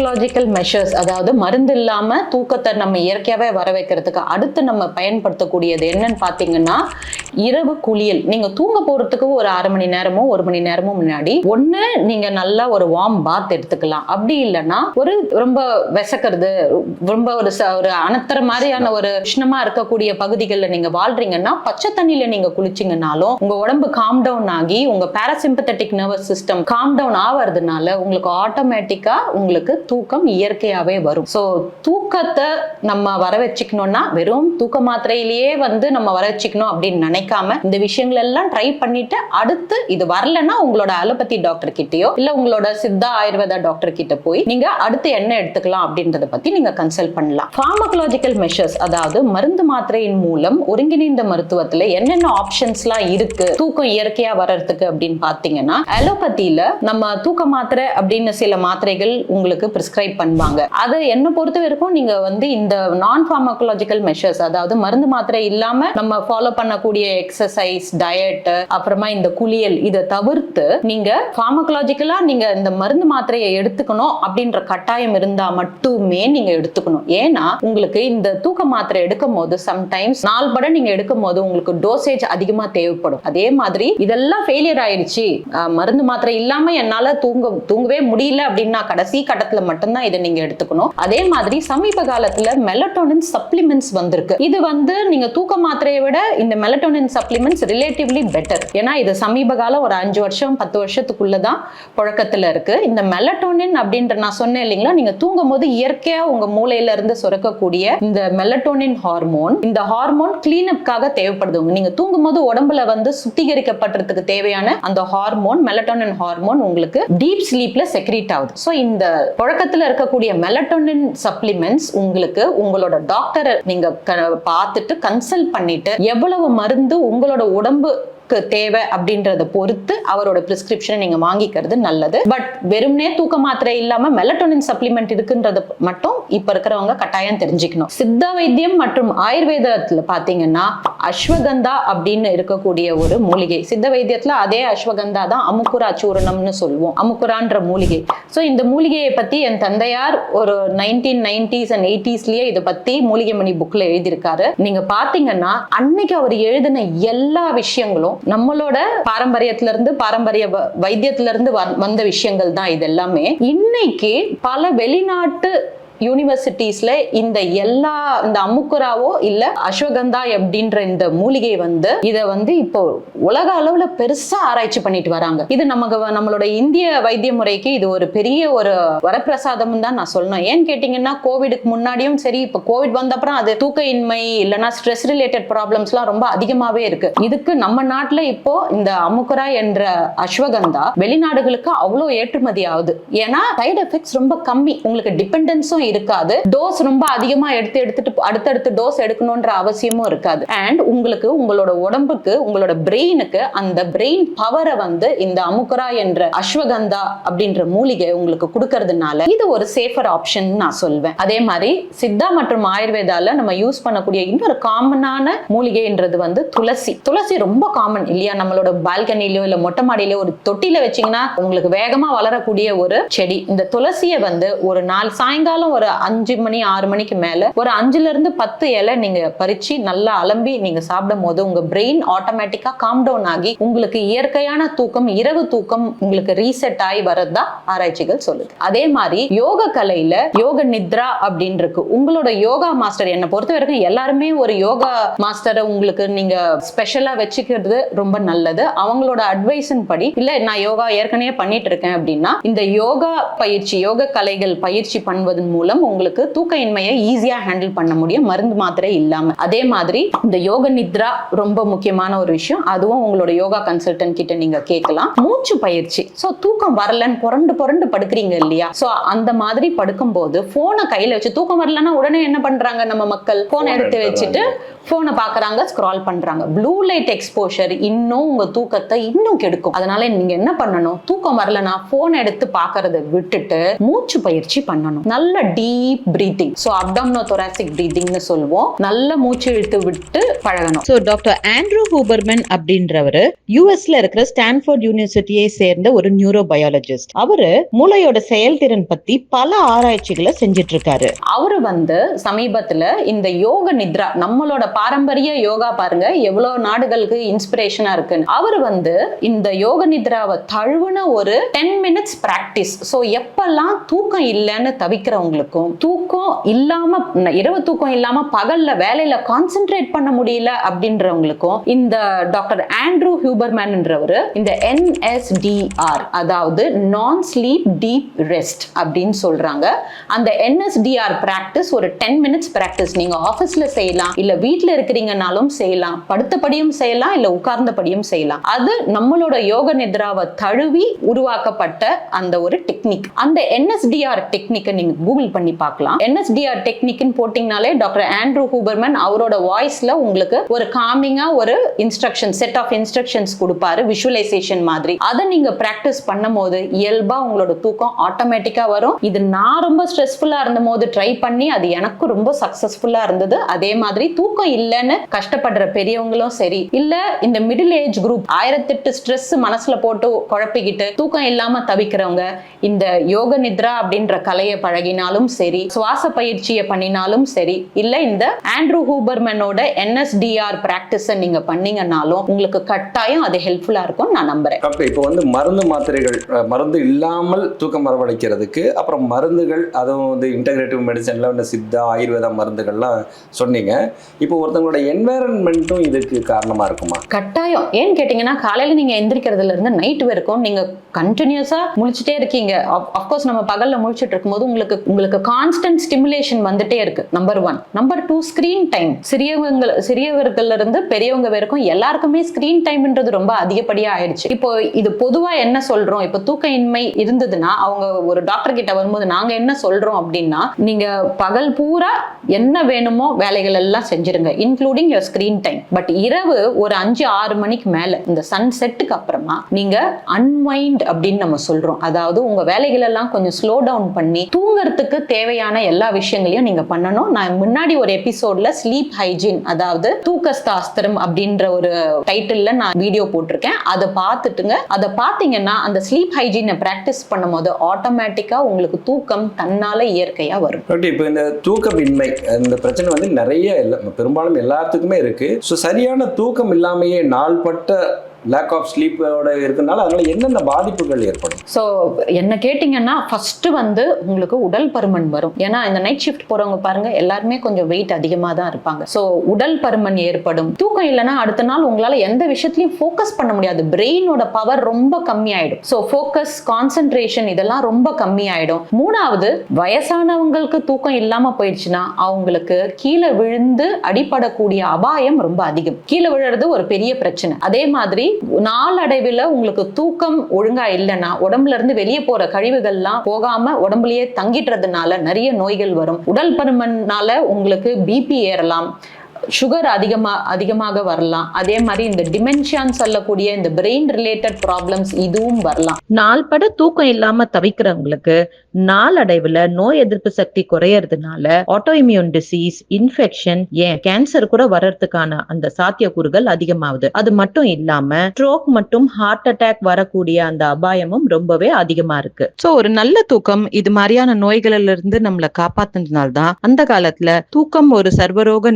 ஃபார்மகலாஜிக்கல் measures அதாவது மருந்து இல்லாம தூக்கத்தை நம்ம இயற்கையாவே வர வைக்கிறதுக்கு அடுத்து நம்ம பயன்படுத்தக்கூடியது என்னன்னு பாத்தீங்கன்னா இரவு குளியல். நீங்க தூங்க போறதுக்கு ஒரு அரை மணி நேரமோ ஒரு மணி நேரமோ முன்னாடி ஒண்ணு நீங்க நல்லா ஒரு வார்ம் பாத் எடுத்துக்கலாம். அப்படி இல்லைன்னா ஒரு ரொம்ப விசக்கிறது ரொம்ப ஒரு ஒரு அணத்துற மாதிரியான ஒரு உஷ்ணமா இருக்கக்கூடிய பகுதிகளில் நீங்க வாழ்றீங்கன்னா பச்சை தண்ணியில நீங்க குளிச்சீங்கன்னாலும் உங்க உடம்பு காம் டவுன் ஆகி உங்க parasympathetic nervous system calm down ஆவறதுனால உங்களுக்கு ஆட்டோமேட்டிக்கா உங்களுக்கு தூக்கம் இயற்கையாவே வரும். ஸோ தூக்கத்தை நம்ம வர வச்சுக்கணும்னா வெறும் தூக்க மாத்திரையிலேயே வந்து நம்ம வர வச்சுக்கணும் அப்படின்னு நினைக்காம இந்த விஷயங்கள் எல்லாம் ட்ரை பண்ணிட்டு அடுத்து இது வரலன்னா உங்களோட அலோபதி டாக்டர் கிட்டயோ இல்ல உங்களோட சித்தா ஆயுர்வேதா டாக்டர் கிட்ட போய் நீங்க அடுத்து என்ன எடுத்துக்கலாம் அப்படின்றத பத்தி நீங்க கன்சல்ட் பண்ணலாம். ஃபார்மகலாஜிக்கல் மெஷர்ஸ் அதாவது மருந்து மாத்திரையின் மூலம் ஒருங்கிணைந்த மருத்துவத்துல என்னென்ன ஆப்ஷன்ஸ்லாம் இருக்கு தூக்கம் இயற்கையா வர்றதுக்கு அப்படின்னு பாத்தீங்கன்னா அலோபதியில நம்ம தூக்க மாத்திரை அப்படின்னு சில மாத்திரைகள் உங்களுக்கு ப்ரிஸ்கிரைப் பண்ணுவாங்க. அது என்ன பொறுத்த வரைக்கும் நீங்க வந்து இந்த நான் ஃபார்மகலாஜிக்கல் மெஷர்ஸ் அதாவது மருந்து மாத்திரை இல்லாம நம்ம ஃபாலோ பண்ணக்கூடிய எக்ஸசைஸ் டயட் அப்புறமா இந்த குளியல் இதை தவிர்த்து நீங்க ஃபார்மகலாஜிக்கலா நீங்க இந்த மருந்து மாத்திரையை எடுத்துக்கணும் அப்படின்ற கட்டாயம் இருந்தா மட்டுமே நீங்க எடுத்துக்கணும். ஏன்னா உங்களுக்கு இந்த தூக்க மாத்திரை எடுக்கும் போது சம்டைம்ஸ் நாள் பட நீங்க எடுக்கும் போது உங்களுக்கு டோசேஜ் அதிகமா தேவைப்படும். அதே மாதிரி இதெல்லாம் ஃபெயிலியர் ஆயிடுச்சு. மருந்து மாத்திரை இல்லாம என்னால தூங்க தூங்கவே முடியல அப்படின்னா கடைசி கட்டத்துல மட்டும்தான் இதை நீங்க எடுத்துக்கணும். அதே மாதிரி சமீப காலத்துல மெலட்டோனின் சப்ளிமெண்ட்ஸ் வந்திருக்கு. இது வந்து நீங்க தூக்க மாத்திரையை விட இந்த மெலட்டோனின் சப்ளிமெண்ட்ஸ் ரிலேட்டிவ்லி பெட்டர் ஏன்னா இது சமீப காலம் ஒரு அஞ்சு வருஷம் பத்து வருஷத்துக்குள்ள தான் புழக்கத்துல இருக்கு. இந்த மெலட்டோனின் அப்படின்ற நான் சொன்னேன் இல்லைங்களா? நீங்க தூங்கும் போது இயற்கையா உங்க மூளையில இருந்து சுரக்கக்கூடிய இந்த மெலட்டோனின் ஹார்மோன் இந்த ஹார்மோன் கிளீனப்காக தேவைப்படுது. நீங்க தூங்கும் போது உடம்புல வந்து சுத்திகரிக்கப்படுறதுக்கு தேவையான அந்த ஹார்மோன் மெலட்டோனின் ஹார்மோன் உங்களுக்கு டீப் ஸ்லீப்ல செக்ரீட் ஆகுது. ஸோ இந்த புழக்கத்துல இருக்கக்கூடிய மெலட்டோனின் சப்ளிமெண்ட்ஸ் உங்களுக்கு உங்களோட டாக்டரை நீங்க பார்த்துட்டு கன்சல்ட் பண்ணிட்டு எவ்வளவு மருந்து உங்களோட உடம்பு தேவை அப்படின்றத பொறுத்து அவரோட பிரிஸ்கிரிப்ஷனை நீங்க வாங்கிக்கிறது நல்லது. பட் வெறுமனே தூக்க மாத்திரை இல்லாம மெலட்டோனின் சப்ளிமெண்ட் இருக்குன்றத மட்டும் இப்ப இருக்கிறவங்க கட்டாயம் தெரிஞ்சுக்கணும். சித்த வைத்தியம் மற்றும் ஆயுர்வேதத்துல பாத்தீங்கன்னா அஸ்வகந்தா அப்படின்னு இருக்கக்கூடிய ஒரு மூலிகை. சித்த வைத்தியத்துல அதே அஸ்வகந்தா தான் அமுக்குரா சூரணம்னு சொல்லுவோம். அமுக்குரான்ற மூலிகை. ஸோ இந்த மூலிகையை பத்தி என் தந்தையார் ஒரு நைன்டீன் நைன்டிஸ் அண்ட் எயிட்டிஸ்லயே இதை பத்தி மூலிகை மணி புக்ல எழுதியிருக்காரு. நீங்க பாத்தீங்கன்னா அன்னைக்கு அவர் எழுதின எல்லா விஷயங்களும் நம்மளோட பாரம்பரியத்துல இருந்து பாரம்பரிய வ- வைத்தியத்துல இருந்து வந்த விஷயங்கள் தான் இது எல்லாமே இன்னைக்கு பல வெளிநாட்டு யூனிவர்சிட்டிஸில் இந்த எல்லா இந்த அமுக்குராவோ இல்லை அஸ்வகந்தா அப்படின்ற இந்த மூலிகை வந்து இதை வந்து இப்போ உலக அளவில் பெருசாக ஆராய்ச்சி பண்ணிட்டு வராங்க. இது நமக்கு வ- நம்மளோட இந்திய வைத்திய முறைக்கு இது ஒரு பெரிய ஒரு வரப்பிரசாதம் தான் நான் சொல்லணும். ஏன்னு கேட்டிங்கன்னா கோவிடுக்கு முன்னாடியும் சரி இப்போ கோவிட் வந்தப்புறம் அது தூக்க இன்மை இல்லைன்னா ஸ்ட்ரெஸ் ரிலேட்டட் ப்ராப்ளம்ஸ்லாம் ரொம்ப அதிகமாகவே இருக்கு. இதுக்கு நம்ம நாட்டில் இப்போ இந்த அமுக்குரா என்ற அஸ்வகந்தா வெளிநாடுகளுக்கு அவ்வளோ ஏற்றுமதி ஆகுது. ஏன்னா சைடு எஃபெக்ட்ஸ் ரொம்ப கம்மி. உங்களுக்கு டிபெண்டன்ஸும் இருக்காது. டோஸ் ரொம்ப அதிகமா எடுத்து எடுத்துட்டு அடுத்தடுத்து டோஸ் எடுக்கணும்ன்ற அவசியமும் இருக்காது. அண்ட் உங்களுக்கு உங்களோட உடம்புக்கு உங்களோட பிரெயினுக்கு அந்த பிரெயின் பவரை வந்து இந்த அமுக்கரா என்ற அஸ்வகந்தா அப்படின்ற மூலிகை உங்களுக்கு கொடுக்கறதுனால இது ஒரு சேஃபர் ஆப்ஷன் நான் சொல்வேன். அதே மாதிரி சித்தா மற்றும் ஆயுர்வேதால நம்ம யூஸ் பண்ணக்கூடிய இன்னொரு காமனான மூலிகைன்றது வந்து துளசி. துளசி ரொம்ப காமன் இல்லையா? நம்மளோட பால்கனிலயோ இல்ல மொட்டை மாடியிலயோ ஒரு தொட்டில வச்சீங்கன்னா உங்களுக்கு வேகமா வளரக்கூடிய ஒரு செடி. இந்த துளசியை வந்து ஒரு நாள் சாயங்காலம் ஒரு ஒரு அஞ்சு மணி ஆறு மணிக்கு மேல ஒரு அஞ்சுல இருந்து பத்து இலை நீங்க பறிச்சு நல்லா அலம்பி நீங்க சாப்பிடும் போது உங்க பிரெயின் ஆட்டோமேட்டிக்கா காம் டவுன் ஆகி உங்களுக்கு இயற்கையான தூக்கம் இரவு தூக்கம் உங்களுக்கு ரீசெட் ஆகி வரதுதான் ஆராய்ச்சிகள் சொல்லுது. அதே மாதிரி யோக கலையில யோக நித்ரா அப்படின்னு இருக்கு உங்களோட யோகா மாஸ்டர் என்னை பொறுத்த வரைக்கும் எல்லாருமே ஒரு யோகா மாஸ்டரை உங்களுக்கு நீங்க ஸ்பெஷலா வச்சுக்கிறது ரொம்ப நல்லது. அவங்களோட அட்வைஸின் படி இல்ல நான் யோகா ஏற்கனவே பண்ணிட்டு இருக்கேன் அப்படின்னா இந்த யோகா பயிற்சி யோக கலைகள் பயிற்சி பண்ணுவதன் மூலம் உங்களுக்கு தூக்க இன்மையை ஈஸியா ஹேண்டில் பண்ண முடியும். மருந்து மாத்திரை இல்லாம. அதே மாதிரி இந்த யோக நித்ரா ரொம்ப முக்கியமான ஒரு விஷயம். அதுவும் உங்களோட யோகா கன்சல்டன்ட் கிட்ட நீங்க கேட்கலாம். மூச்சு பயிற்சி. சோ தூக்கம் வரலன்னு புரண்டு புரண்டு படுக்கிறீங்க இல்லையா? சோ அந்த மாதிரி படுக்கும்போது போனை கையில வச்சு தூக்கம் வரலன்னா உடனே என்ன பண்றாங்க நம்ம மக்கள்? போனை எடுத்து வச்சுட்டு எடுத்துடுறாங்க. போனை பாக்குறாங்க ஸ்க்ரால் பண்றாங்க. ப்ளூ லைட் எக்ஸ்போஷர் இன்னும் உங்க தூக்கத்தை இன்னும் கெடுக்கும். அதனால நீங்க என்ன பண்ணணும்? தூக்கம் வரலனா போன் எடுத்து பாக்குறத விட்டுட்டு மூச்சு பயிற்சி பண்ணணும். நல்ல deep breathing so abdomino thoracic பிரீத்திங்னு சொல்லுவோம். நல்ல மூச்சு இழுத்து விட்டு பழகணும். ஸோ டாக்டர் ஆண்ட்ரூ ஹூபர்மன் அப்படின்றவரு யூஎஸ்ல இருக்கிற ஸ்டான்ஃபோர்ட் யூனிவர்சிட்டியை சேர்ந்த ஒரு நியூரோ பயாலஜிஸ்ட் அவரு மூளையோட செயல்திறன் பத்தி பல ஆராய்ச்சிகளை செஞ்சிட்டு இருக்காரு அவரு வந்து சமீபத்துல இந்த யோக நித்ரா நம்மளோட பாரம்பரிய யோகா பாருங்க. எவ்வளவு நாடுகளுக்கு இன்ஸ்பிரேஷனா இருக்குன்னு. அவர் வந்து இந்த யோக நித்ராவை தழுவுன ஒரு டென் மினிட்ஸ் பிராக்டிஸ் ஸோ எப்பெல்லாம் தூக்கம் இல்லைன்னு தவிக்கிறவங்களுக்கும் தூக்கம் இல்லாம இரவு தூக்கம் இல்லாம பகல்ல வேலையில கான்சென்ட்ரேட் பண்ண முடியல அப்படின்றவங்களுக்கும் இந்த டாக்டர் ஆண்ட்ரூ ஹியூபர்மேன்ன்றவர் இந்த என்எஸ்டிஆர் அதாவது நான் ஸ்லீப் டீப் ரெஸ்ட் அப்படின்னு சொல்றாங்க. அந்த என்எஸ்டிஆர் பிராக்டிஸ் ஒரு டென் மினிட்ஸ் பிராக்டிஸ் நீங்க ஆஃபீஸ்ல செய்யலாம் இல்ல வீட்டில் இருக்கிறீங்கனாலும் செய்யலாம். படுத்தபடியும் செய்யலாம் இல்லை உட்கார்ந்தபடியும் செய்யலாம். அது நம்மளோட யோக நிதிராவை தழுவி உருவாக்கப்பட்ட அந்த ஒரு டெக்னிக் அந்த என்எஸ்டிஆர் டெக்னிக்கை நீங்க கூகுள் பண்ணி பார்க்கலாம். என்எஸ்டிஆர் டெக்னிக்னு போட்டிங்கனாலே டாக்டர் ஆண்ட்ரூ ஹூபர்மன் அவரோட வாய்ஸ்ல உங்களுக்கு ஒரு காமிங்கா ஒரு இன்ஸ்ட்ரக்ஷன் செட் ஆஃப் இன்ஸ்ட்ரக்ஷன்ஸ் கொடுப்பாரு விஷுவலைசேஷன் மாதிரி. அதை நீங்க பிராக்டிஸ் பண்ணும்போது இயல்பா உங்களோட தூக்கம் ஆட்டோமேட்டிக்கா வரும். இது நான் ரொம்ப ஸ்ட்ரெஸ்ஃபுல்லா இருந்த போது ட்ரை பண்ணி அது எனக்கு ரொம்ப சக்சஸ்ஃபுல்லா இருந்தது. அதே மாதிரி தூக்கம் இல்லைன்னு கஷ்டப்படுற பெரியவங்களும் சரி இல்ல இந்த மிடில் ஏஜ் குரூப் ஆயிரத்தெட்டு ஸ்ட்ரெஸ் மனசுல போட்டு குழப்பிக்கிட்டு தூக்கம் இல்லாம தவிக்கிறவங்க இந்த யோக நித்ரா அப்படின்ற கலையை பழகினாலும் சரி சுவாச பயிற்சியை பண்ணினாலும் சரி இல்ல இந்த ஆண்ட்ரூ ஹூபர்மனோட என்எஸ்டிஆர் பிராக்டிஸை நீங்க பண்ணீங்கன்னாலும் உங்களுக்கு கட்டாயம் அது ஹெல்ப்ஃபுல்லா இருக்கும் நான் நம்புறேன். இப்போ வந்து மருந்து மாத்திரைகள் மருந்து இல்லாமல் தூக்கம் வரவழைக்கிறதுக்கு அப்புறம் மருந்துகள் அதுவும் வந்து இன்டகிரேட்டிவ் மெடிசன்ல சித்தா ஆயுர்வேதா மருந்துகள்லாம் சொன்னீங்க. இப்போ ஒருத்தவங்களோட என்வாயரன்மெண்ட்டும் இதுக்கு காரணமாக இருக்குமா? கட்டாயம். ஏன்னு கேட்டீங்கன்னா காலையில நீங்க எந்திரிக்கிறதுல இருந்து நைட் வரைக்கும் நீங்க கண்டினியூஸா முழிச்சிட்டே இருக்கீங்க. அப்கோர்ஸ் நம்ம பகல்ல முழிச்சிட்டு இருக்கும்போது உங்களுக்கு உங்களுக்கு கான்ஸ்டன்ட் ஸ்டிமுலேஷன் வந்துட்டே இருக்கு. Number one number two screen time சிறியவங்க சிறியவர்கள்ல இருந்து பெரியவங்க வரைக்கும் எல்லாருக்குமே ஸ்கிரீன் டைம்ன்றது ரொம்ப அதிகப்படியா ஆயிடுச்சு. இப்போ இது பொதுவா என்ன சொல்றோம்? இப்போ தூக்க இன்மை இருந்ததுன்னா அவங்க ஒரு டாக்டர் கிட்ட வரும்போது நாங்க என்ன சொல்றோம் அப்படின்னா நீங்க பகல் பூரா என்ன வேணுமோ வேலைகள் எல்லாம் செஞ்சிருங்க. Including your screen time but இரவு ஒரு அஞ்சு ஆறு மணிக்கு மேல இந்த சன் செட்டுக்கு அப்புறமா நீங்க அன்வைண்ட் அப்படின்னு நம்ம சொல்றோம். அதாவது உங்க வேலைகள் எல்லாம் கொஞ்சம் ஸ்லோ டவுன் பண்ணி தூங்குறதுக்கு தேவையான எல்லா விஷயங்களையும் நீங்க பண்ணணும். நான் முன்னாடி ஒரு எபிசோட்ல ஸ்லீப் ஹைஜீன் அதாவது தூக்கஸ்தாஸ்திரம் அப்படின்ற ஒரு டைட்டில்ல நான் வீடியோ போட்டிருக்கேன். அதை பார்த்துட்டுங்க. அதை பார்த்தீங்கன்னா அந்த ஸ்லீப் ஹைஜீனை பிராக்டிஸ் பண்ணும்போது ஆட்டோமேட்டிக்கா உங்களுக்கு தூக்கம் தன்னால இயற்கையா வரும். இப்போ இந்த தூக்கமின்மை இந்த பிரச்சனை வந்து நிறைய இல்லை பெரும்பாலும் எல்லாத்துக்குமே இருக்கு. ஸோ சரியான தூக்கம் இல்லாமையே நாள்பட்ட லேக் ஆஃப் ஸ்லீப்போட இருக்கனால அதனால என்னென்ன பாதிப்புகள் ஏற்படும்? ஸோ என்ன கேட்டிங்கன்னா ஃபஸ்ட்டு வந்து உங்களுக்கு உடல் பருமன் வரும். ஏன்னா இந்த நைட் ஷிஃப்ட் போகிறவங்க பாருங்கள் எல்லாருமே கொஞ்சம் வெயிட் அதிகமாக தான் இருப்பாங்க. ஸோ உடல் பருமன் ஏற்படும். தூக்கம் இல்லைன்னா அடுத்த நாள் உங்களால் எந்த விஷயத்துலையும் ஃபோக்கஸ் பண்ண முடியாது. பிரெயினோட பவர் ரொம்ப கம்மியாயிடும். ஸோ ஃபோக்கஸ் கான்சென்ட்ரேஷன் இதெல்லாம் ரொம்ப கம்மியாயிடும். மூணாவது வயசானவங்களுக்கு தூக்கம் இல்லாமல் போயிடுச்சுன்னா அவங்களுக்கு கீழே விழுந்து அடிபடக்கூடிய அபாயம் ரொம்ப அதிகம். கீழே விழுறது ஒரு பெரிய பிரச்சனை. அதே மாதிரி நாளடைவில் உங்களுக்கு தூக்கம் ஒழுங்கா இல்லைன்னா உடம்புல இருந்து வெளியே போற கழிவுகள்லாம் போகாம உடம்புலயே தங்கிடுறதுனால நிறைய நோய்கள் வரும். உடல் பருமனால உங்களுக்கு பிபி ஏறலாம். சுகர் அதிகமா அதிகமாக வரலாம். அதே மாதிரி இந்த டிமென்ஷியான்னு சொல்லக்கூடிய இந்த பிரெயின் ரிலேட்டட் ப்ராப்ளம்ஸ் இதுவும் வரலாம். நாள்பட தூக்கம் இல்லாம தவிக்கிறவங்களுக்கு நாளடைவுல நோய் எதிர்ப்பு சக்தி குறையறதுனால ஆட்டோ இம்யூன் டிசீஸ் இன்ஃபெக்ஷன் ஏன் கேன்சர் கூட வர்றதுக்கான அந்த சாத்தியக்கூறுகள் அதிகமாகுது. அது மட்டும் இல்லாம ஸ்ட்ரோக் மற்றும் ஹார்ட் அட்டாக் வரக்கூடிய அந்த அபாயமும் ரொம்பவே அதிகமா இருக்கு. சோ ஒரு நல்ல தூக்கம் இது மாதிரியான நோய்களிலிருந்து இருந்து நம்மளை காப்பாத்துனதுனால தான் அந்த காலத்துல தூக்கம் ஒரு சர்வரோக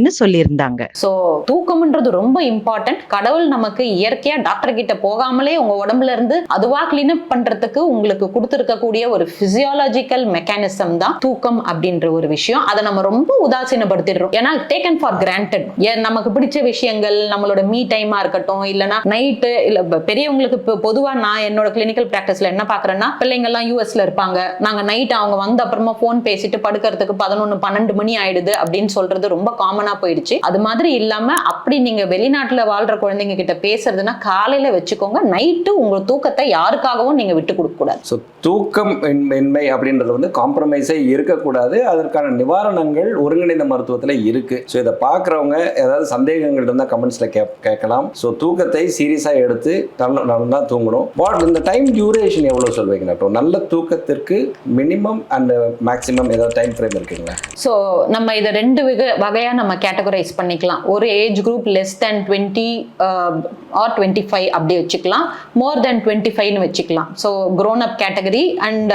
அப்படின்னு சொல்லியிருந்தாங்க. ஸோ தூக்கம்ன்றது ரொம்ப இம்பார்ட்டன்ட் கடவுள் நமக்கு இயற்கையா டாக்டர் கிட்ட போகாமலே உங்க உடம்புல இருந்து அதுவா கிளீன் அப் பண்றதுக்கு உங்களுக்கு கொடுத்துருக்கக்கூடிய ஒரு பிசியாலஜிக்கல் மெக்கானிசம் தான் தூக்கம் அப்படின்ற ஒரு விஷயம். அதை நம்ம ரொம்ப உதாசீனப்படுத்திடுறோம். ஏன்னா டேக்கன் ஃபார் கிராண்டட் நமக்கு பிடிச்ச விஷயங்கள் நம்மளோட மீ டைமா இருக்கட்டும் இல்லைன்னா நைட்டு இல்ல பெரியவங்களுக்கு இப்போ பொதுவா நான் என்னோட கிளினிக்கல் பிராக்டிஸ்ல என்ன பாக்குறேன்னா பிள்ளைங்க எல்லாம் யூஎஸ்ல இருப்பாங்க. நாங்க நைட் அவங்க வந்த அப்புறமா ஃபோன் பேசிட்டு படுக்கிறதுக்கு பதினொன்னு பன்னெண்டு மணி ஆயிடுது அப்படின்னு சொல்றது ரொம்ப காமனா காமனா போயிடுச்சு. அது மாதிரி இல்லாம அப்படி நீங்க வெளிநாட்டுல வாழ்ற குழந்தைங்க கிட்ட பேசுறதுன்னா காலையில வச்சுக்கோங்க. நைட்டு உங்க தூக்கத்தை யாருக்காகவும் நீங்க விட்டு கொடுக்க கூடாது. ஸோ தூக்கம் இன்- இன்மை அப்படின்றது வந்து காம்ப்ரமைஸே இருக்கக்கூடாது. அதற்கான நிவாரணங்கள் ஒருங்கிணைந்த மருத்துவத்தில் இருக்கு. ஸோ இதை பார்க்குறவங்க ஏதாவது சந்தேகங்கள் இருந்தால் கமெண்ட்ஸில் கே கேட்கலாம். ஸோ தூக்கத்தை சீரியஸாக எடுத்து நல்ல நல்லா தூங்கணும். வாட் இந்த டைம் டியூரேஷன் எவ்வளோ சொல்வீங்க டாக்டர் நல்ல தூக்கத்திற்கு மினிமம் அண்ட் மேக்ஸிமம் ஏதாவது டைம் ஃப்ரேம் இருக்குங்களா? ஸோ நம்ம இதை ரெண்டு வகை வகையாக நம்ம கேட்டகரைஸ் பண்ணிக்கலாம். ஒரு age group less than twenty or twenty five அப்படி வச்சுக்கலாம். மோர் தென் டுவெண்ட்டி ஃபைவ்னு வச்சுக்கலாம். So grown up category and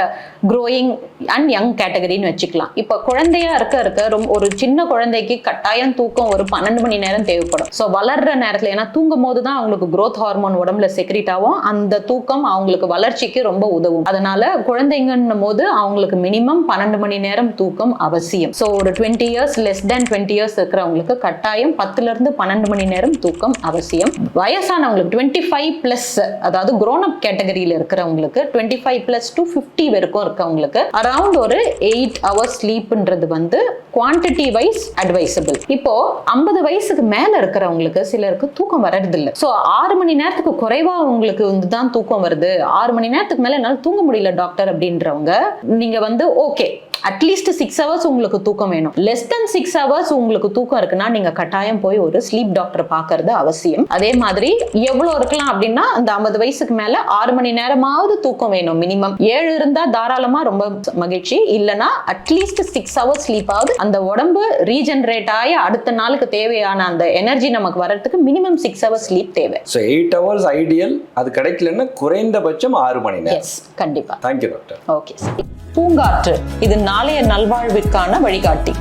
growing and young கேட்டகரின்னு வச்சுக்கலாம். இப்போ குழந்தையா இருக்க இருக்க ரொம்ப ஒரு சின்ன குழந்தைக்கு கட்டாயம் தூக்கம் ஒரு பன்னெண்டு மணி நேரம் தேவைப்படும். ஸோ வளர்ற நேரத்தில் ஏன்னா தூங்கும் போது தான் அவங்களுக்கு க்ரோத் ஹார்மோன் உடம்புல செக்ரிட் ஆகும். அந்த தூக்கம் அவங்களுக்கு வளர்ச்சிக்கு ரொம்ப உதவும். அதனால குழந்தைங்கன்னும் போது அவங்களுக்கு மினிமம் பன்னெண்டு மணி நேரம் தூக்கம் அவசியம். ஸோ ஒரு twenty years less then twenty years இருக்கிறவங்களுக்கு கட்டாயம் பத்துல இருந்து பன்னெண்டு மணி நேரம் தூக்கம் அவசியம். வயசானவங்களுக்கு டுவெண்ட்டி ஃபைவ் பிளஸ் அதாவது க்ரோன் அப் கேட்டகரியில் இருக்கிறவங்களுக்கு twenty five plus to fifty வரைக்கும் இருக்கவங்களுக்கு அரௌண்ட் ஒரு எயிட் ஹவர்ஸ் ஸ்லீப்ன்றது வந்து குவான்டிட்டி வைஸ் அட்வைசபிள் இப்போ ஐம்பது வயசுக்கு மேல இருக்கிறவங்களுக்கு சிலருக்கு தூக்கம் வர்றது ஸோ ஆறு மணி நேரத்துக்கு குறைவா உங்களுக்கு வந்து தான் தூக்கம் வருது. ஆறு மணி நேரத்துக்கு மேல என்னால் தூங்க முடியல டாக்டர் அப்படின்றவங்க நீங்க வந்து ஓகே அட்லீஸ்ட் சிக்ஸ் ஹவர்ஸ் உங்களுக்கு தூக்கம் வேணும். லெஸ் தென் சிக்ஸ் ஹவர்ஸ் உங்களுக்கு தூக்கம் இருக்குன்னா நீங்க கட்டாயம் போய் ஒரு ஸ்லீப் டாக்டர் பார்க்கறது அவசியம். அதே மாதிரி எவ்வளவு இருக்கலாம் அப்படின்னா அந்த ஐம்பது வயசுக்கு மேல ஆறு மணி நேரமாவது தூக்கம் வேணும் மினிமம் ஏழு இருந்தா தாராளமா ரொம்ப மகிழ்ச்சி. இல்லனா அட்லீஸ்ட் சிக்ஸ் ஹவர்ஸ் ஸ்லீப் ஆகுது அந்த உடம்பு ரீஜெனரேட் ஆகி அடுத்த நாளுக்கு தேவையான அந்த எனர்ஜி நமக்கு வர்றதுக்கு மினிமம் சிக்ஸ் ஹவர்ஸ் ஸ்லீப் தேவை. ஸோ எயிட் ஹவர்ஸ் ஐடியல் அது கிடைக்கலன்னா குறைந்தபட்சம் ஆறு மணி நேரம். கண்டிப்பா. தேங்க்யூ டாக்டர் ஓகே பூங்காற்று. இது நாளைய நல்வாழ்விற்கான வழிகாட்டி.